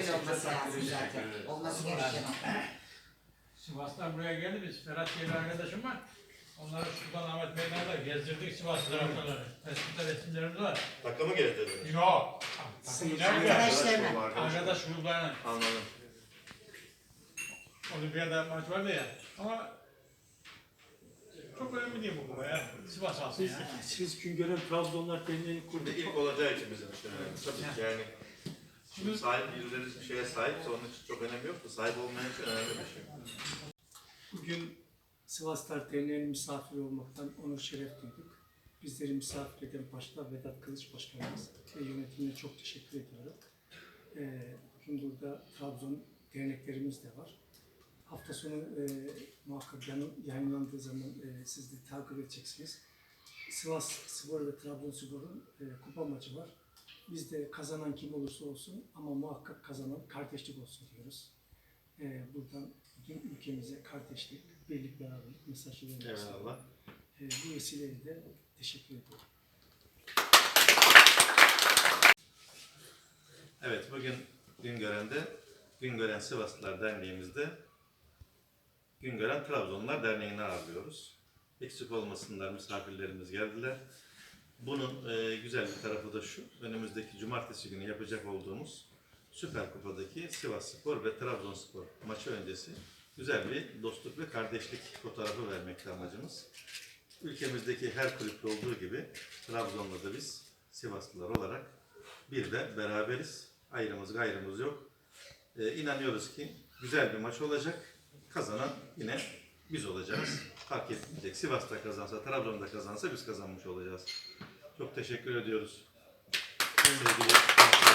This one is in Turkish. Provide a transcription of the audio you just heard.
Öyle olması Çok takdir lazım teşekkür zaten. ederim. Olması gereken o. Sivas'tan buraya geldi biz. Ferhat diye bir arkadaşım var. Onları Sultan Ahmet Meydanı'nda gezdirdik Sivas taraftarları. Eskiden resimlerimiz var. Takımı gezdirdiniz. Yok. Arkadaşlarına. Arkadaş gruplarına. Anladım. Olimpiyada maç vardı ya. Ama çok önemli değil bu kupa ya. Sivas alsın Siz, ya. siz Güngören Trabzonlar Burada kurduk. ilk olacağı için bizim önemli. Tabii ki yani şimdi sahip birileri bir şeye sahipse onun için çok önemi yok da sahip olmayan için önemli bir şey. Bugün Sivaslar Derneği'nin misafiri olmaktan onur şeref duyduk. Bizleri misafir eden başta Vedat Kılıç Başkanımız ve yönetimine çok teşekkür ediyorum. Ee, bugün burada Trabzon derneklerimiz de var. Hafta sonu e, muhakkak yayınlandığı zaman e, siz de takip edeceksiniz. Sivas Spor ve Trabzonspor'un e, kupa maçı var. Biz de kazanan kim olursa olsun ama muhakkak kazanan kardeşlik olsun diyoruz. E, buradan bütün ülkemize kardeşlik, birlik, beraberlik mesajı vermek istiyorum. Eyvallah. E, bu vesileyle de teşekkür ediyorum. Evet bugün Güngören'de Güngören Sivaslılar Derneğimizde Güngören Trabzonlar Derneği'ni ağırlıyoruz. Eksik olmasınlar misafirlerimiz geldiler. Bunun e, güzel bir tarafı da şu. Önümüzdeki cumartesi günü yapacak olduğumuz Süper Kupa'daki Sivas Spor ve Trabzonspor maçı öncesi güzel bir dostluk ve kardeşlik fotoğrafı vermekte amacımız. Ülkemizdeki her kulüpte olduğu gibi Trabzon'da da biz Sivaslılar olarak bir de beraberiz. Ayrımız gayrımız yok. Ee, inanıyoruz ki güzel bir maç olacak. Kazanan yine biz olacağız. Fark etmeyecek. Sivas da kazansa, Trabzon da kazansa biz kazanmış olacağız. Çok teşekkür ediyoruz. Sevgili